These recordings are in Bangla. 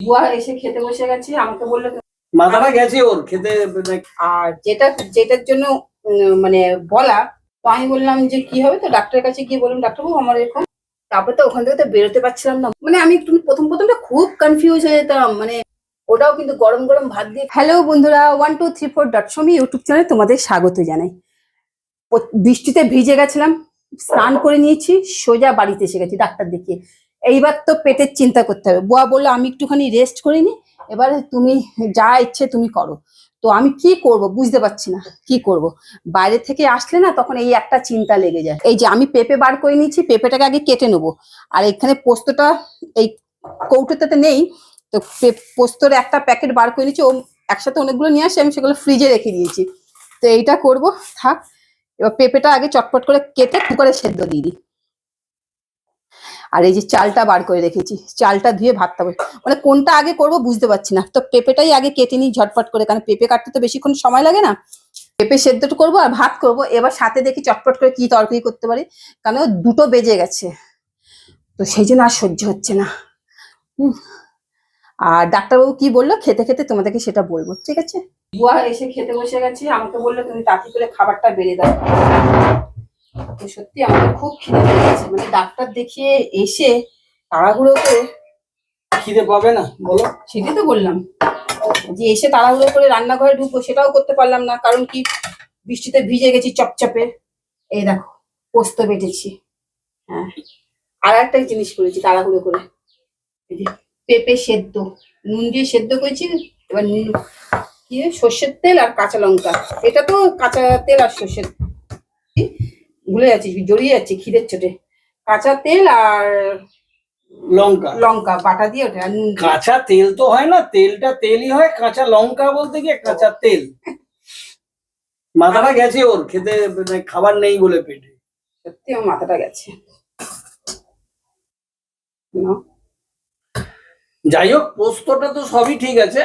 বুয়া এসে খেতে বসে গেছে আমাকে বলল মাথাটা গেছে ওর খেতে আর যেটা যেটার জন্য মানে বলা তো আমি বললাম যে কি হবে তো ডাক্তারের কাছে গিয়ে বললাম ডাক্তারবাবু আমার এরকম। তারপর তো ওখান থেকে তো বেরোতে পারছিলাম না। মানে আমি একটু প্রথম প্রথমটা খুব কনফিউজ হয়ে যেতাম মানে ওটাও কিন্তু গরম গরম ভাত দিয়ে। হ্যালো বন্ধুরা one two three four dot Somi YouTube চ্যানেলে তোমাদের স্বাগত জানাই। বৃষ্টিতে ভিজে গেছিলাম স্নান করে নিয়েছি সোজা বাড়িতে এসে গেছি ডাক্তার দেখিয়ে। এইবার তো পেটের চিন্তা করতে হবে। বুয়া বলল, আমি একটুখানি রেস্ট করে নি, এবারে তুমি যা ইচ্ছে তুমি করো। তো আমি কি করব বুঝতে পারছি না, কি করব? বাইরে থেকে আসলে না তখন এই একটা চিন্তা লেগে যায়। এই যে আমি পেঁপে বার করে নিয়েছি, পেঁপেটাকে আগে কেটে নেব। আর এখানে পোস্তটা, এই কৌটোতে তো নেই, তো পোস্তর একটা প্যাকেট বার করে নিয়েছি, ও একসাথে অনেকগুলো নিয়ে আসে, আমি সেগুলো ফ্রিজে রেখে দিয়েছি। তো এইটা করব, থাক। এবার পেঁপেটা আগে চটপট করে কেটে কুকারে সেদ্ধ দিয়ে দিই। আর এই যে চালটা বার করে রেখেছি, চালটা ধুয়ে ভাতটা মানে কোনটা আগে করব বুঝতে পারছি না। তো পেঁপেটাই আগে কেটে নিই ঝটপট করে, কারণ পেঁপে কাটতে তো বেশিক্ষণ সময় লাগে না। পেঁপে সেদ্ধটা করব আর ভাত করব। এবার সাথে দেখি চটপট করে কি তরকারি করতে পারি, কারণ দুটো বেজে গেছে। তো সেই জন্য আর সহ্য হচ্ছে না। আর ডাক্তারবাবু কি বলল? খেতে খেতে তোমাদেরকে সেটা বলব, ঠিক আছে? বুয়া এসে খেতে বসে গেছে, আমাকে বলল তুমি তাড়াতাড়ি করে খাবারটা বেড়ে দাও। তো সত্যি আমাকে খুব খিদে পেয়ে গেছে মানে ডাক্তার দেখিয়ে এসে তাড়াহুড়ো করে খিদে পাবে না বলো। সেটাই তো বললাম। যে এসে তাড়াহুড়ো করে রান্নাঘরে ঢুকবো সেটাও করতে পারলাম না কারণ কি বৃষ্টিতে ভিজে গেছি চপচপে। এই দেখো পোস্ত বেটেছি। হ্যাঁ আর একটা জিনিস করেছি তাড়াহুড়ো করে। এই যে পেঁপে সেদ্ধ নুন দিয়ে সেদ্ধ করেছি এবার নুন কি সর্ষের তেল আর কাঁচা লঙ্কা। এটা তো কাঁচা তেল আর সর্ষের? ভুলে যাচ্ছি জড়িয়ে যাচ্ছে খিদের চোটে কাঁচা তেল আর লঙ্কা। লঙ্কা বাটা দিয়ে ওটা। দিয়ে। কাঁচা তেল তো হয় না তেলটা তেলই হয় কাঁচা লঙ্কা বলতে গিয়ে কাঁচা তেল। মাথাটা গেছে ওর খেতে মানে খাবার নেই বলে পেটে। সত্যি আমার মাথাটা গেছে। যাই হোক পোস্তটা তো সবই ঠিক আছে।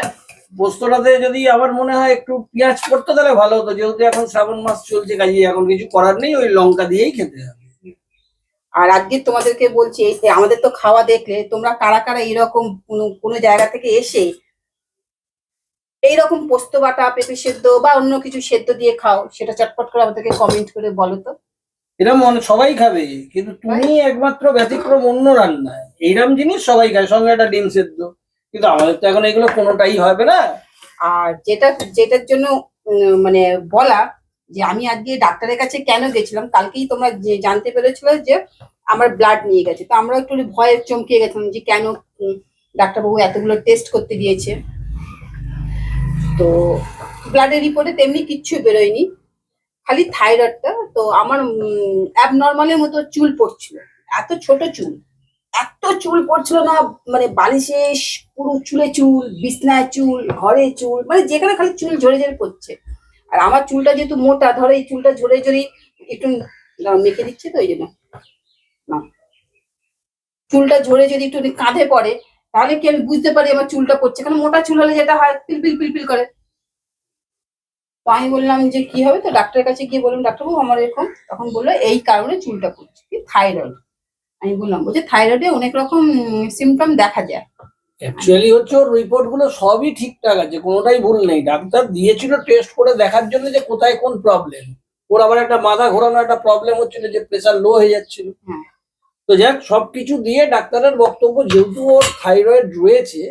পোস্তটাতে যদি আবার মনে হয় একটু পেঁয়াজ পড়তো তাহলে ভালো হতো যেহেতু এখন শ্রাবণ মাস চলছে কাজে এখন কিছু করার নেই ওই লঙ্কা দিয়েই খেতে হবে। আর আজকে তোমাদেরকে বলছি এই আমাদের তো খাওয়া দেখলে তোমরা কারা কারা এরকম কোনো কোনো জায়গা থেকে এসে এইরকম পোস্ত বাটা পেঁপে সেদ্ধ বা অন্য কিছু সেদ্ধ দিয়ে খাও সেটা চটপট করে আমাদেরকে কমেন্ট করে বলো তো। এটা মনে সবাই খাবে কিন্তু তুমি একমাত্র ব্যতিক্রম অন্য রান্না। এইরকম জিনিস সবাই খায় সঙ্গে একটা ডিম সেদ্ধ। কিন্তু আমাদের তো এখন এগুলো কোনোটাই হবে না। আর যেটা, যেটার জন্য মানে বলা যে আমি আজকে ডাক্তারের কাছে কেন গেছিলাম, কালকেই তোমরা যে জানতে পেরেছিল যে আমার ব্লাড নিয়ে গেছে। তো আমরা একটু ভয়ে চমকে গেছিলাম যে কেন ডাক্তারবাবু এতগুলো টেস্ট করতে দিয়েছে। তো ব্লাডের রিপোর্টে তেমনি কিচ্ছু বেরোয়নি। খালি থাইরয়েডটা তো আমার অ্যাবনর্মালের মতো চুল পড়ছিল। এত ছোট চুল। এত চুল পড়ছিল না মানে বালিশে পুরো চুলে চুল, বিছনায় চুল, ঘরে চুল মানে যেখানে খালি চুল ঝরে ঝরে পড়ছে। আর আমার চুলটা যেহেতু মোটা, ধরো এই চুলটা ঝরে ঝরে একটু মেখে দিচ্ছে তো ওই জন্য। না। চুলটা ঝরে যদি একটু কাঁধে পড়ে, তাহলে কি আমি বুঝতে পারি আমার চুলটা পড়ছে? কারণ মোটা চুল হলে যেটা হয়, পিলপিল পিলপিল করে। তো আমি বললাম যে, কি হবে? তো ডাক্তারের কাছে গিয়ে বললাম, ডাক্তারবাবু, আমার এরকম, তখন বলল, এই কারণে চুলটা পড়ছে, কি, থাইরয়েড। আমি বললাম বলছে থাইরয়েডে অনেক রকম সিমটম দেখা যায়। অ্যাকচুয়ালি হচ্ছে ওর রিপোর্টগুলো সবই ঠিকঠাক আছে কোনোটাই ভুল নেই। ডাক্তার দিয়েছিল টেস্ট করে দেখার জন্য যে কোথায় কোন প্রবলেম ওর আবার একটা মাথা ঘোরানো একটা প্রবলেম হচ্ছিল যে প্রেশার লো হয়ে যাচ্ছিল। হ্যাঁ। তো যাক সবকিছু দিয়ে ডাক্তারের বক্তব্য যেহেতু ওর থাইরয়েড রয়েছে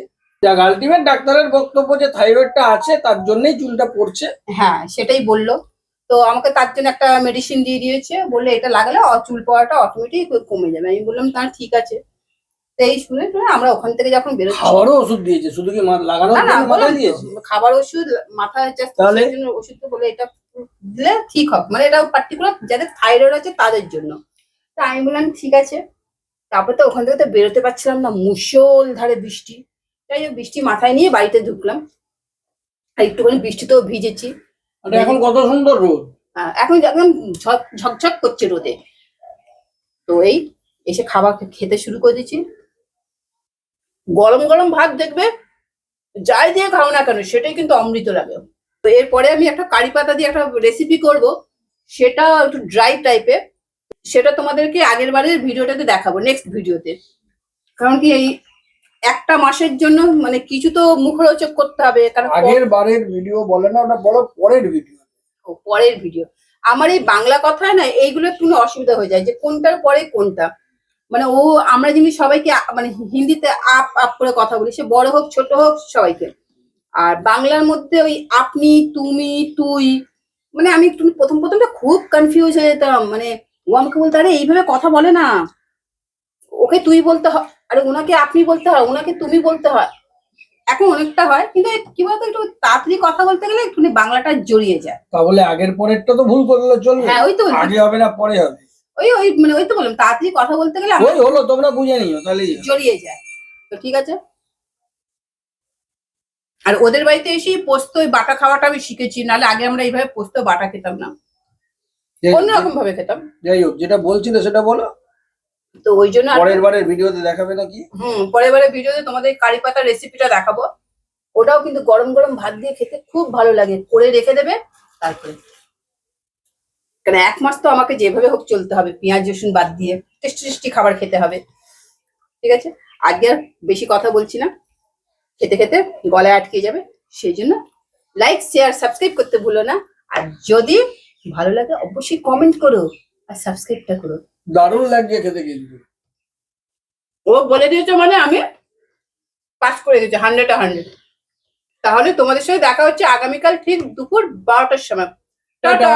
যাক আলটিমেট ডাক্তারের বক্তব্য যে থাইরয়েডটা আছে তার জন্যই চুলটা পড়ছে। হ্যাঁ সেটাই বলল। তো আমাকে তার জন্য একটা মেডিসিন দিয়ে দিয়েছে। বললে এটা লাগালে চুল পড়াটা অটোমেটিক কমে যাবে। আমি বললাম তার ঠিক আছে। তো এই শুনে টুনে আমরা ওখান থেকে যখন খাওয়ারও ওষুধ দিয়েছে শুধু কি না দিয়েছে? খাবার ওষুধ তাহলে? ওষুধ তো বলে এটা দিলে ঠিক হবে। মানে এটা পার্টিকুলার যাদের থাইরয়েড আছে তাদের জন্য। তা আমি বললাম ঠিক আছে। তারপর তো ওখান থেকে তো বেরোতে পারছিলাম না মুষল ধারে বৃষ্টি। হোক বৃষ্টি মাথায় নিয়ে বাড়িতে ঢুকলাম। আর একটুখানি বৃষ্টিতেও ভিজেছি। এখন কত সুন্দর রোদ? এখন একদম ঝক, ঝকঝক করছে রোদে। তো এই এসে খাবার খেতে শুরু করে দিচ্ছি। গরম গরম ভাত দেখবে, যাই দিয়ে খাও না কেন, সেটাই কিন্তু অমৃত লাগে। তো এরপরে আমি একটা কারি পাতা দিয়ে একটা রেসিপি করব। সেটা একটু ড্রাই টাইপের সেটা তোমাদেরকে আগের বারের ভিডিওটাতে দেখাবো নেক্সট ভিডিওতে কারণ কি এই একটা মাসের জন্য মানে কিছু তো মুখরোচক করতে হবে কারণ আগের বারের ভিডিও বলে না ওটা বড় পরের ভিডিও ও, পরের ভিডিও আমার এই বাংলা কথায় না এইগুলো একটু অসুবিধা হয়ে যায় যে কোনটার পরে কোনটা। মানে ও আমরা যেমনি সবাইকে মানে হিন্দিতে আপ আপ করে কথা বলি সে বড় হোক ছোট হোক সবাইকে। আর বাংলার মধ্যে ওই আপনি তুমি তুই মানে আমি একটু প্রথম প্রথমটা খুব কনফিউজ হয়ে যেতাম। মানে ও আমাকে বলতে আরে এইভাবে কথা বলে না। ওকে তুই বলতে হয় আরে ওনাকে আপনি বলতে হয় ওনাকে তুমি বলতে হয়। এখন অনেকটা হয় কিন্তু কি বলতো একটু তাড়াতাড়ি কথা বলতে গেলে একটু বাংলাটা জড়িয়ে যায়। তা বলে আগের পরেরটা তো ভুল করলে চলবে। হ্যাঁ ওই তো আগে হবে না পরে হবে। ওই ওই মানে ওই তো বললাম তাড়াতাড়ি কথা বলতে গেলে ওই হলো তোমরা বুঝে নিও তাহলে জড়িয়ে যায়। তো ঠিক আছে। আর ওদের বাড়িতে এসে পোস্ত ওই বাটা খাওয়াটা আমি শিখেছি নাহলে আগে আমরা এইভাবে পোস্ত বাটা খেতাম না। অন্যরকম ভাবে খেতাম। যাই হোক যেটা বলছিলে সেটা বলো। তো ওই জন্য পরের বারের ভিডিওতে দেখাবে নাকি? হুম পরের বারে ভিডিওতে তোমাদের কারি পাতার রেসিপিটা দেখাবো। ওটাও কিন্তু গরম গরম ভাত দিয়ে খেতে খুব ভালো লাগে। করে রেখে দেবে তারপরে। কারণ এক মাস তো আমাকে যেভাবে হোক চলতে হবে পেঁয়াজ রসুন বাদ দিয়ে। টেস্টি টেস্টি খাবার খেতে হবে। ঠিক আছে? আজকে আর বেশি কথা বলছি না। খেতে খেতে গলায় আটকে যাবে। সেই জন্য লাইক শেয়ার সাবস্ক্রাইব করতে ভুলো না। আর যদি ভালো লাগে অবশ্যই কমেন্ট করো। আর সাবস্ক্রাইবটা করো। দারুণ লাগছে খেতে কিন্তু। ও বলে দিয়েছে মানে আমি পাস করে দিয়েছি হান্ড্রেড হান্ড্রেড তাহলে তোমাদের সাথে দেখা হচ্ছে আগামীকাল ঠিক দুপুর বারোটার সময়। টাটা। টাটা।